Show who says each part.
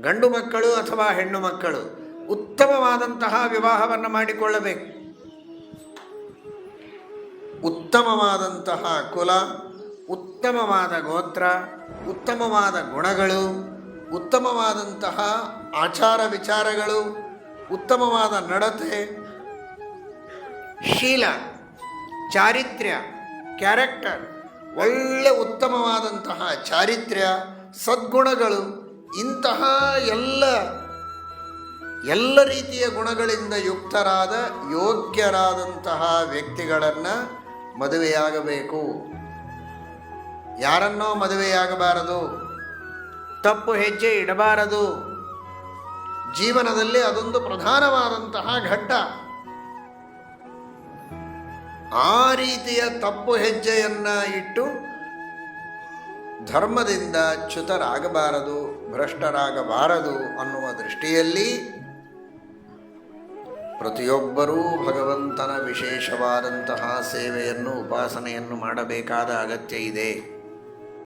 Speaker 1: ಗಂಡು ಮಕ್ಕಳು ಅಥವಾ ಹೆಣ್ಣು ಮಕ್ಕಳು ಉತ್ತಮವಾದಂತಹ ವಿವಾಹವನ್ನು ಮಾಡಿಕೊಳ್ಳಬೇಕು. ಉತ್ತಮವಾದಂತಹ ಕುಲ, ಉತ್ತಮವಾದ ಗೋತ್ರ, ಉತ್ತಮವಾದ ಗುಣಗಳು, ಉತ್ತಮವಾದಂತಹ ಆಚಾರ ವಿಚಾರಗಳು, ಉತ್ತಮವಾದ ನಡತೆ, ಶೀಲ, ಚಾರಿತ್ರ್ಯ, ಕ್ಯಾರೆಕ್ಟರ್, ಒಳ್ಳೆ ಉತ್ತಮವಾದಂತಹ ಚಾರಿತ್ರ್ಯ, ಸದ್ಗುಣಗಳು ಇಂತಹ ಎಲ್ಲ ಎಲ್ಲ ರೀತಿಯ ಗುಣಗಳಿಂದ ಯುಕ್ತರಾದ, ಯೋಗ್ಯರಾದಂತಹ ವ್ಯಕ್ತಿಗಳನ್ನು ಮದುವೆಯಾಗಬೇಕು. ಯಾರನ್ನೋ ಮದುವೆಯಾಗಬಾರದು. ತಪ್ಪು ಹೆಜ್ಜೆ ಇಡಬಾರದು. ಜೀವನದಲ್ಲಿ ಅದೊಂದು ಪ್ರಧಾನವಾದಂತಹ ಘಟ್ಟ. ಆ ರೀತಿಯ ತಪ್ಪು ಹೆಜ್ಜೆಯನ್ನು ಇಟ್ಟು ಧರ್ಮದಿಂದ ಚ್ಯುತರಾಗಬಾರದು ಭ್ರಷ್ಟರಾಗಬಾರದು ಅನ್ನುವ ದೃಷ್ಟಿಯಲ್ಲಿ ಪ್ರತಿಯೊಬ್ಬರೂ ಭಗವಂತನ ವಿಶೇಷವಾದಂತಹ ಸೇವೆಯನ್ನು ಉಪಾಸನೆಯನ್ನು ಮಾಡಬೇಕಾದ ಅಗತ್ಯ ಇದೆ.